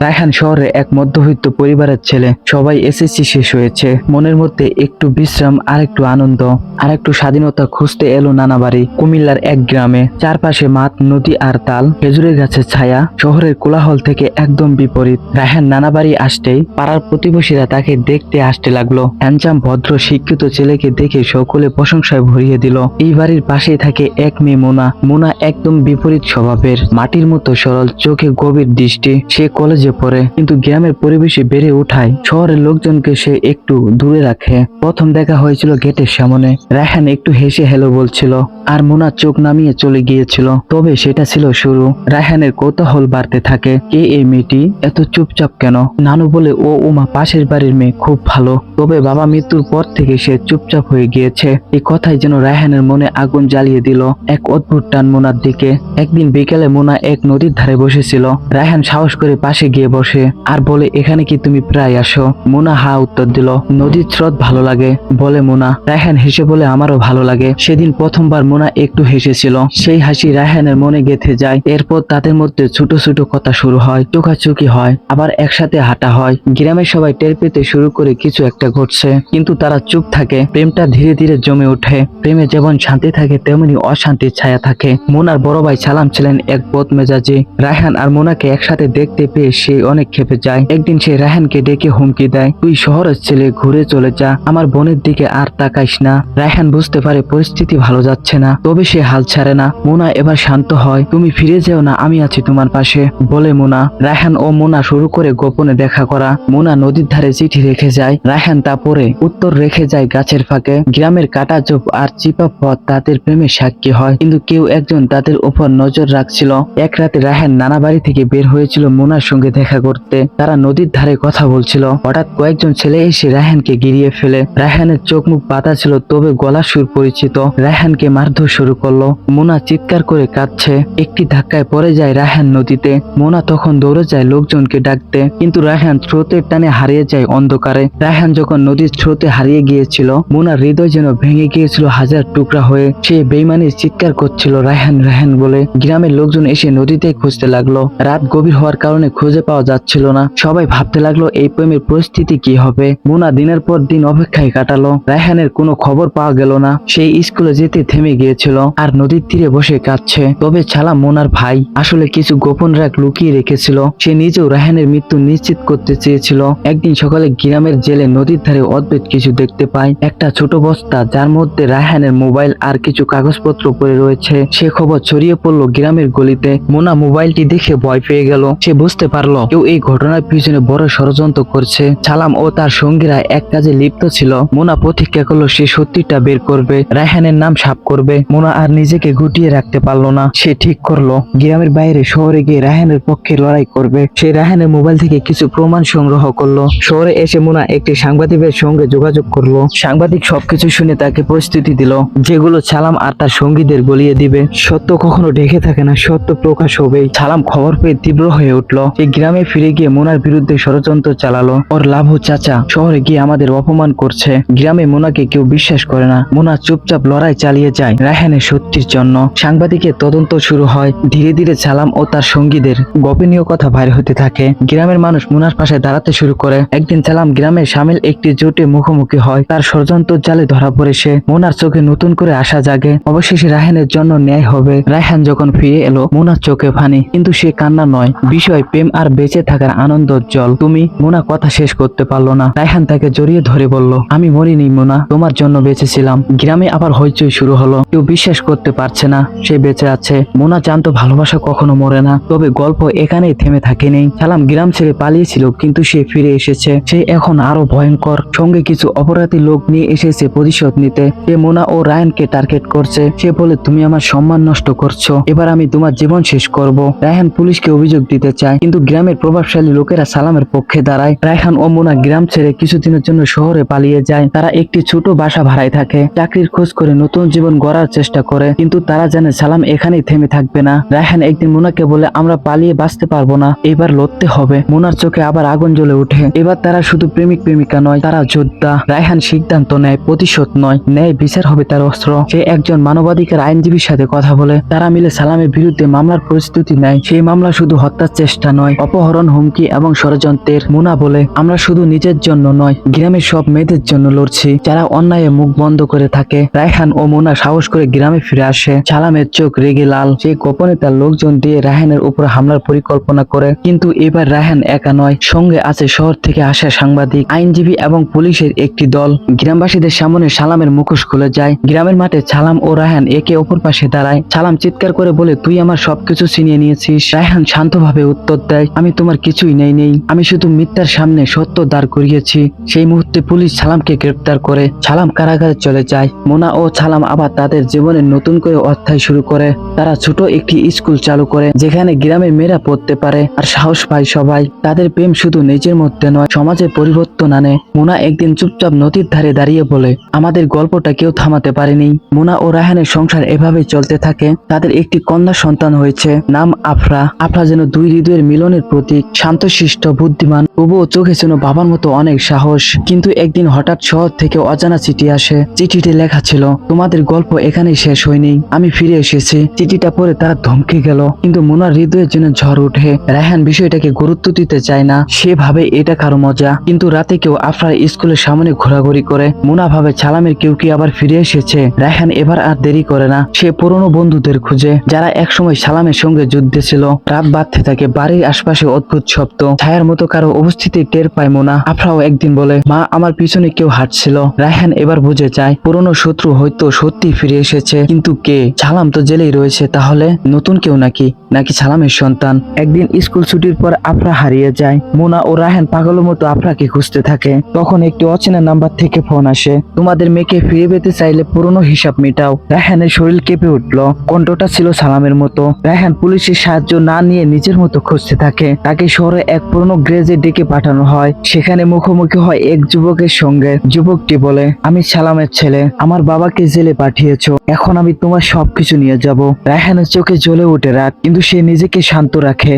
রায়হান শহরে এক মধ্যবিত্ত পরিবারের ছেলে। সবাই এসএসসি শেষ হয়েছে। মনের মধ্যে একটু বিশ্রাম আর একটু আনন্দ আর একটু স্বাধীনতা খুঁজতে এলো নানা বাড়ি, কুমিল্লার এক গ্রামে। চারপাশে মাঠ, নদী আর তাল, খেজুরের গাছের ছায়া, শহরের কোলাহল থেকে একদম বিপরীত। রায়হান নানা বাড়ি আসতেই পাড়ার প্রতিবেশীরা তাকে দেখতে আসতে লাগল। হ্যান্ডসাম, ভদ্র, শিক্ষিত ছেলেকে দেখে সকলে প্রশংসায় ভরিয়ে দিল। এই বাড়ির পাশেই থাকে এক মেয়ে মোনা। মোনা একদম বিপরীত স্বভাবের। মাটির মতো সরল, চোখে গভীর দৃষ্টি। সে কলেজে পড়ে, কিন্তু গ্রামের পরিবেশে বেড়ে ওঠায়। শহরের লোকজনকে সে একটু দূরে রাখে। প্রথম দেখা হয়েছিল গেটের সামনে। রায়হান একটু হেসে হেলো বলছিল আর মোনা চোখ নামিয়ে চলে গিয়েছিল। তবে সেটা ছিল শুরু। রায়হানের কৌতূহল বাড়তে থাকে, কে এই মেয়েটি? এত চুপচাপ কেন? নানু বলে, ও উমা পাশের বাড়ির মেয়ে, খুব ভালো। তবে বাবা মৃত্যুর পর থেকে সে চুপচাপ হয়ে গিয়েছে। এই কথাই যেন রায়হানের মনে আগুন জ্বালিয়ে দিল এক অদ্ভুত টান মোনার দিকে। একদিন বিকেলে মোনা এক নদীর ধারে বসেছিল। রায়হান সাহস করে পাশে গিয়ে বসে, আর বলে, এখানে কি তুমি প্রায় আসো? মোনা হা উত্তর দিল, নদীর স্রোত ভালো লাগে। বলে মোনা, রায়হান হেসে বলে, আমারও ভালো লাগে। সেদিন প্রথমবার মোনা একটু হেসেছিল। সেই হাসি রায়হানের মনে গেথে যায়। এরপর তাদের মধ্যে ছোট ছোট কথা শুরু হয় চোখাচুকি হয়, আবার একসাথে হাঁটা হয়। গ্রামের সবাই টের পেতে শুরু করে কিছু একটা ঘটছে। কিন্তু তারা চুপ থাকে। প্রেমটা ধীরে ধীরে জমে ওঠে। প্রেমে যেমন শান্তি থাকে, তেমনি অশান্তির ছায়া থাকে। মোনার বড় ভাই সালাম ছিলেন এক পথ মেজাজি রায়হান আর মোনাকে একসাথে দেখতে পেয়ে সে অনেক খেপে যায়। একদিন সে রায়হানকে ডেকে হুমকি দেয়, তুই শহরের ছেলে, ঘুরে চলে যা। আমার বোনের দিকে আর তাকাইস না। রায়হান বুঝতে পারে পরিস্থিতি ভালো যাচ্ছে না। তবে সে হাল ছাড়ে না। মোনা এবার শান্ত হয়, তুমি ফিরে যেও না, আমি আছি তোমার পাশে, বলে মোনা। রায়হান ও মোনা শুরু করে গোপনে দেখা করা। মোনা নদীর ধারে চিঠি রেখে যায়। রায়হান তা পরে উত্তর রেখে যায় গাছের ফাঁকে। গ্রামের কাটা চোপ আর চিপা পথ তাদের প্রেমে সাক্ষী হয়, কিন্তু কেউ একজন তাদের উপর নজর রাখছিল। এক রাতে রায়হান নানা বাড়ি থেকে বের হয়েছিল মোনার সঙ্গে দেখা করতে। তারা নদীর ধারে কথা বলছিল। হঠাৎ কয়েকজন ছেলে এসে রায়হানকে গিরিয়ে ফেলে। রায়হানের চোখ মুখ পাতা ছিল, তবে গলা সুর পরিচিত। রায়হানকে মারধর শুরু করল। মোনা চিৎকার করে কাঁদছে। একটি ধাক্কায় পড়ে যায় রায়হান নদীতে। মোনা তখন দৌড়ে যায় লোকজনকে ডাকতে। কিন্তু রায়হান স্রোতের টানে হারিয়ে যায় অন্ধকারে। রায়হান যখন নদীর স্রোতে হারিয়ে গিয়েছিল, মোনার হৃদয় যেন ভেঙে গিয়েছিল হাজার টুকরা হয়ে। সে বেইমানি চিৎকার করছিল রায়হান রায়হান বলে। গ্রামের লোকজন এসে নদীতে খুঁজতে লাগল। রাত গভীর হওয়ার কারণে খুঁজে পাওয়া যাচ্ছিল না। সবাই ভাবতে লাগল, এই প্রেমের পরিস্থিতি কি হবে? মোনা দিনের পর দিন অপেক্ষায় কাটালো। রায়হানের কোনো খবর পাওয়া গেল না। সেই স্কুলে যেতে থেমে গিয়েছিল, আর নদীর তীরে বসে কাঁদছে। তবে ছালা মোনার ভাই আসলে কিছু গোপন রাগ লুকিয়ে রেখেছিল। সে নিজেও রায়হানের মৃত্যু নিশ্চিত করতে চেয়েছিল। একদিন সকালে গ্রামের জেলে নদীর ধারে অদ্ভুত কিছু দেখতে পায়। একটা ছোট বস্তা, যার মধ্যে রায়হানের মোবাইল আর কিছু কাগজপত্র পড়ে রয়েছে। সে খবর ছড়িয়ে পড়ল গ্রামের গলিতে। মোনা মোবাইলটি দেখে ভয় পেয়ে গেল। সে বুঝতে পারল, কেউ এই ঘটনার পিছনে বড় ষড়যন্ত্র করছে। সালাম ও তার সঙ্গীরা এক কাজে লিপ্ত ছিল। মোনা প্রতিজ্ঞা করল, সে সত্যিটা বের করবে। রায়হানের নাম সাফ করবে। মোনা আর নিজেকে গুটিয়ে রাখতে পারল না। সে ঠিক করল। গ্রামের বাইরে শহরে গিয়ে রায়হানের পক্ষে লড়াই করবে। সে রায়হানের মোবাইল থেকে কিছু প্রমাণ সংগ্রহ করল। শহরে এসে মোনা একটি সাংবাদিকের সঙ্গে যোগাযোগ করল। সাংবাদিক সবকিছু শুনে তাকে প্রস্তুতি দিল, যেগুলো সালাম আর তার সঙ্গীদের গলিয়ে দিবে। সত্য কখনো ঢেকে থাকে না, সত্য প্রকাশ হবেই। সালাম খবর পেয়ে তীব্র হয়ে উঠল। সে গ্রামে ফিরে গিয়ে মোনার বিরুদ্ধে ষড়যন্ত্র চালালো। ওর লাভু চাচা, শহরে গিয়ে আমাদের অপমান করছে। গ্রামে মোনাকে কেউ বিশ্বাস করে না। মোনা চুপচাপ লড়াই চালিয়ে যায়। রায়হানের সত্যির জন্য সাংবাদিকের তদন্ত শুরু হয়। ধীরে ধীরে সালাম ও তার সঙ্গীদের গোপনীয় কথা বাইরে হতে থাকে। গ্রামের মানুষ মোনার পাশে দাঁড়াতে শুরু করে। একদিন সালাম গ্রামের সামিল একটি জোটে মুখোমুখি হয়। তার ষড়যন্ত্র জালে ধরা পড়ে সে। মোনার চোখে নতুন করে আশা জাগে। অবশেষে রায়হানের জন্য ন্যায় হবে। রায়হান যখন ফিরে এলো, মোনার চোখে ফানি। কিন্তু সে কান্না নয়। বিষয় প্রেম আর বেঁচে থাকার আনন্দ জল। তুমি, মোনা, কথা শেষ করতে পারল না। রায়হান তাকে জড়িয়ে ধরে বলল, আমি মরিনি, মোনা। তোমার জন্য বেঁচেছিলাম গ্রামে আবার হইচই শুরু হলো। কেউ বিশ্বাস করতে পারছে না, সে বেঁচে আছে। মোনা জানতো ভালোবাসা কখনো মরে না, তবে গল্প এখানেই থেমে থাকেনি। সালাম গ্রাম ছেড়ে পালিয়েছিল, কিন্তু সে ফিরে এসেছে। সে এখন আরও ভয়ঙ্কর। সঙ্গে কিছু অপরাধী লোক নিয়ে এসেছে প্রতিশোধ নিতে। সে মোনা ও রায়হানকে টার্গেট করছে। সে বলে, তুমি আমার সম্মান নষ্ট করছ। এবার আমি তোমার জীবন শেষ করব। রায়হান পুলিশকে অভিযোগ দিতে চায়, কিন্তু গ্রামের প্রভাবশালী লোকেরা সালামের পক্ষে দাঁড়ায়। রায়হান ও মোনা গ্রাম ছেড়ে কিছুদিনের জন্য শহরে পালিয়ে যায়। তারা একটি ছোট বাসা ভাড়ায় থাকে। চাকরির খোঁজ করে নতুন জীবন গড়ার চেষ্টা করে, কিন্তু তারা জানে সালাম এখানেই থেমে থাকবে না। রায়হান একদিন মোনাকে বলে, আমরা পালিয়ে বাঁচতে পারব না, এবার লড়তে হবে। মোনার চোখে আবার আগুন জ্বলে ওঠে। এবার তারা শুধু প্রেমিক প্রেমিকা নয়, তারা যোদ্ধা। রায়হান সিদ্ধান্ত নেয়, প্রতিশোধ নয়, ন্যায় বিচার হবে তার অস্ত্র। সে একজন মানবাধিকার আইনজীবীর সাথে কথা বলে, তারা মিলে সালামের বিরুদ্ধে মামলার প্রস্তুতি নেয়। সেই মামলা শুধু হত্যার চেষ্টা নয়, অপহরণ, হুমকি এবং ষড়যন্ত্রের। মুনা বলে, আমরা শুধু নিজের জন্য নয়, গ্রামের সব মেয়েদের জন্য লড়ছি, যারা অন্যায় মুখ বন্ধ করে থাকে। রায়হান ও মুনা সাহস করে গ্রামে ফিরে আসে। সালামের চোখ রেগে লাল। সে গোপনে তার লোকজন দিয়ে রায়হানের উপর হামলার পরিকল্পনা করে। কিন্তু এবার রায়হান একা নয়, সঙ্গে আছে শহর থেকে আসা সাংবাদিক, আইনজীবী এবং পুলিশের একটি দল। গ্রামবাসীদের সামনে সালামের মুখোশ খুলে যায়। গ্রামের মাঠে সালাম ও রায়হান একে অপর পাশে দাঁড়ায়। সালাম চিৎকার করে বলে, তুই আমার সবকিছু ছিনিয়ে নিয়েছিস। রায়হান শান্তভাবে উত্তর দেয়, আমি তোমার কিছুই নেই নেই। আমি শুধু মিথ্যার সামনে সত্য দাঁড় করিয়েছি। সেই মুহূর্তে পুলিশ সালামকে গ্রেপ্তার করে। সালাম কারাগারে চলে যায়। মোনা ও সালাম আবার তাদের জীবনে নতুন করে অধ্যায় শুরু করে। তারা ছোট একটি স্কুল চালু করে, যেখানে গ্রামের মেয়েরা পড়তে পারে আর সাহস পায় সবাই। তাদের প্রেম শুধু নিজের মধ্যে নয়, সমাজে পরিবর্তন আনে। মোনা একদিন চুপচাপ নদীর ধারে দাঁড়িয়ে বলে, আমাদের গল্পটা কেউ থামাতে পারেনি। মোনা ও রায়হানের সংসার এভাবেই চলতে থাকে। তাদের একটি কন্যা সন্তান হয়েছে, নাম আফরা। আফরা যেন দুই হৃদয়ের মিলনের প্রতীক শান্তশিষ্ট বুদ্ধিমান। তবুও চোখে যেন বাবার মতো অনেক সাহস। কিন্তু একদিন হঠাৎ শহর থেকে অজানা চিঠি আসে। চিঠিতে লেখা ছিল, তোমাদের গল্প এখানেই শেষ হয়নি। আমি ফিরে এসেছি। চিঠিটা পড়ে তারা ধমকে গেল। কিন্তু মোনার হৃদয়ের জন্য ঝড় ওঠে। রায়হান বিষয়টাকে গুরুত্ব দিতে চায় না। সে ভাবে এটা কারও মজা। কিন্তু রাতে কেউ আফরার স্কুলের সামনে ঘোরাঘুরি করে। মোনা ভাবে ছালামের কেউ কি আবার ফিরে এসেছে? রায়হান এবার আর দেরি করে না। সে পুরনো বন্ধুদের খুঁজে। যারা একসময় সালামের সঙ্গে যুদ্ধে ছিল। রাত বাড়তে থাকে। বাড়ির আশপাশে অদ্ভুত শব্দ। ছায়ার মতো কারও উপস্থিতি টের পায় মোনা। আফরাও একদিন বলে, মা, আমার পিছনে কেউ হাঁটছিল। রায়হান এবার বুঝে যায় পুরনো শত্রু হয়তো সত্যি ফিরে এসেছে। কিন্তু কে? সালাম তো জেলেই রয়েছে, তাহলে? নতুন কেউ নাকি? নাকি সালামের সন্তান? একদিন স্কুল ছুটির পর আফরা হারিয়ে যায়। মোনা ও রায়হান পাগলের মতো আফরাকে খুঁজতে থাকে। তখন একটি অচেনা নাম্বার থেকে ফোন আসে। তোমাদের মেয়েকে ফিরে পেতে চাইলে পুরনো হিসাব মেটাও। রায়হানের শরীর কেঁপে উঠল। কণ্ঠটা ছিল সালামের মতো। রায়হান পুলিশের সাহায্য না নিয়ে নিজের মতো খুঁজতে থাকে। তাকে শহরে এক পুরনো গ্রেজে ডেকে পাঠানো হয়। সেখানে মুখোমুখি হয় এক যুবকের সঙ্গে। যুবকটি বলে, আমি সালামের ছেলে। আমার বাবাকে জেলে পাঠিয়েছো। এখন আমি তোমার সবকিছু নিয়ে যাব। রায়হানের চোখে জ্বলে ওঠে রাত কিন্তু সে নিজেকে শান্ত রাখে।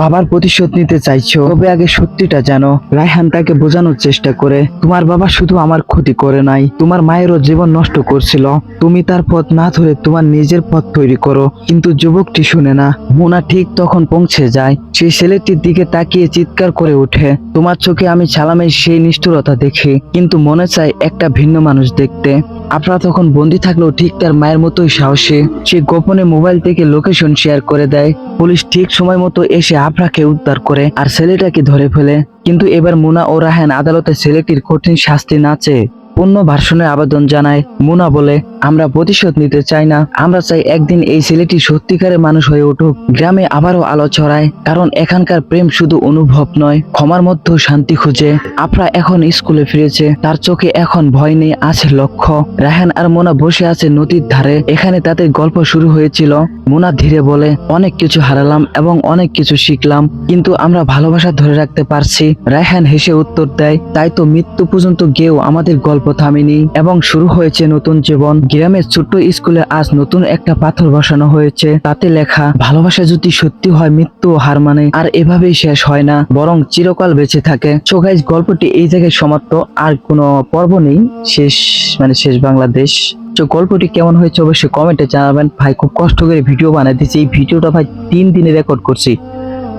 বাবার প্রতিশোধ নিতে চাইছো, তবে আগে সত্যিটা জানো। রায়হান তাকে বোঝানোর চেষ্টা করে, তোমার বাবা শুধু আমার ক্ষতি করে নাই, তোমার মায়েরও জীবন নষ্ট করছিল। তুমি তার পথ না ধরে তোমার নিজের পথ তৈরি করো। কিন্তু যুবকটি শুনে না, মোনা ঠিক তখন পৌঁছে যায়। সেই ছেলেটির দিকে তাকিয়ে চিৎকার করে ওঠে, তোমার চোখে আমি সালামের সেই নিষ্ঠুরতা দেখি, কিন্তু মনে চাই একটা ভিন্ন মানুষ দেখতে। আপনারা তখন বন্দি থাকলেও ঠিক তার মায়ের মতোই সাহসী। সে গোপনে মোবাইল থেকে লোকেশন শেয়ার করে দেয়। পুলিশ ঠিক সময় মতো এসে আফরাকে উদ্ধার করে আর ছেলেটাকে ধরে ফেলে। কিন্তু এবার মুনা ও রাহেন আদালতে ছেলেটির কঠিন শাস্তি না চেয়ে পূর্ণ ভার্সনের আবেদন জানায়। মুনা বলে আমরা প্রতিশোধ নিতে চাই না। আমরা চাই একদিন এই ছেলেটি সত্যিকারের মানুষ হয়ে উঠুক। গ্রামে আবারও আলো ছড়ায়, কারণ এখানকার প্রেম শুধু অনুভব নয়, ক্ষমার মধ্যেও শান্তি খুঁজে। আফরা এখন স্কুলে ফিরেছে, তার চোখে এখন ভয় নেই, আছে লক্ষ্য। রাহান আর মোনা বসে আছে নদীর ধারে, এখানে তাদের গল্প শুরু হয়েছিল। মোনা ধীরে বলে, অনেক কিছু হারালাম এবং অনেক কিছু শিখলাম, কিন্তু আমরা ভালোবাসা ধরে রাখতে পারছি। রায়হান হেসে উত্তর দেয়, তাই তো মৃত্যু পর্যন্ত গেও আমাদের গল্প থামেনি, এবং শুরু হয়েছে নতুন জীবন। গ্রামের ছোট্ট স্কুলে আজ নতুন একটা পাথর বসানো হয়েছে। তাতে লেখা, ভালোবাসা যদি সত্যি হয় মৃত্যু হার মানে আর এভাবেই শেষ হয় না, বরং চিরকাল বেঁচে থাকে। সো গল্পটি এই জায়গায় সমাপ্ত। আর কোনো পর্ব নেই, শেষ মানে শেষ বাংলাদেশ। তো গল্পটি কেমন হয়েছে অবশ্যই কমেন্টে জানাবেন। ভাই, খুব কষ্ট করে ভিডিও বানাইতেছি এই ভিডিওটা ভাই তিন দিনে রেকর্ড করছি।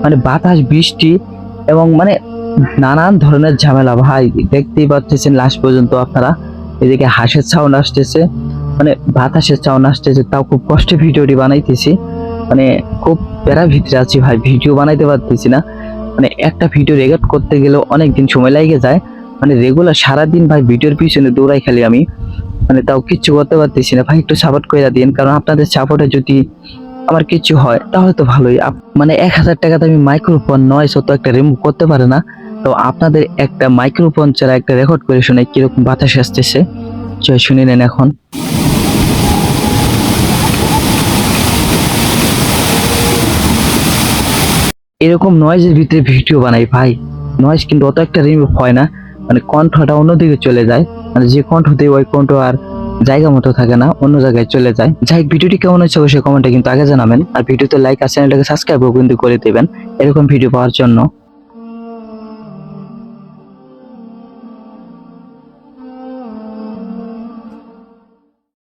মানে বাতাস, বৃষ্টি এবং মানে নানান ধরনের ঝামেলা। ভাই, দেখতেই পাচ্ছেন লাস্ট পর্যন্ত আপনারা। এদিকে হাঁসের সাউন্ড আসতেছে। মানে বাতাসের সাউন্ড আসতেছে, তাও খুব কষ্টে ভিডিওটি বানাইতেছি। মানে খুব প্যারা ভিতরে আছি ভাই, ভিডিও বানাইতে পারতেছি না। মানে একটা ভিডিও রেকর্ড করতে গেলেও অনেক দিন সময় লাগে যায়। মানে রেগুলার সারাদিন ভাই ভিডিওর পিছনে দৌড়াই খালি আমি। মানে তাও কিচ্ছু করতে পারতেছি না। ভাই একটু সাপোর্ট করে দিন কারণ আপনাদের সাপোর্টে যদি আমার কিছু হয়, তাহলে তো ভালোই। মানে এক হাজার টাকাতে আমি মাইক্রোফোন নয় শত একটা রিমুভ করতে পারে না। তো আপনাদের একটা মাইক্রোফোন ছাড়া একটা রেকর্ড করে শুনে কীরকম বাতাস আসতেছে? শুনে নেন এখন। এরকম নয়েজের ভিতরে ভিডিও বানাই ভাই। নয়েজ কিন্তু অত একটা রিমুভ হয় না। মানে কণ্ঠটা অন্যদিকে চলে যায়। মানে যে কণ্ঠ দিয়ে ওই কণ্ঠ আর জায়গা মতো থাকে না, অন্য জায়গায় চলে যায়। যাই ভিডিওটি কেমন হচ্ছে অবশ্যই কমেন্টে কিন্তু আগে জানাবেন। আর ভিডিওতে লাইক আর চ্যানেলটাকে সাবস্ক্রাইব কিন্তু করে দেবেন। এরকম ভিডিও পাওয়ার জন্য।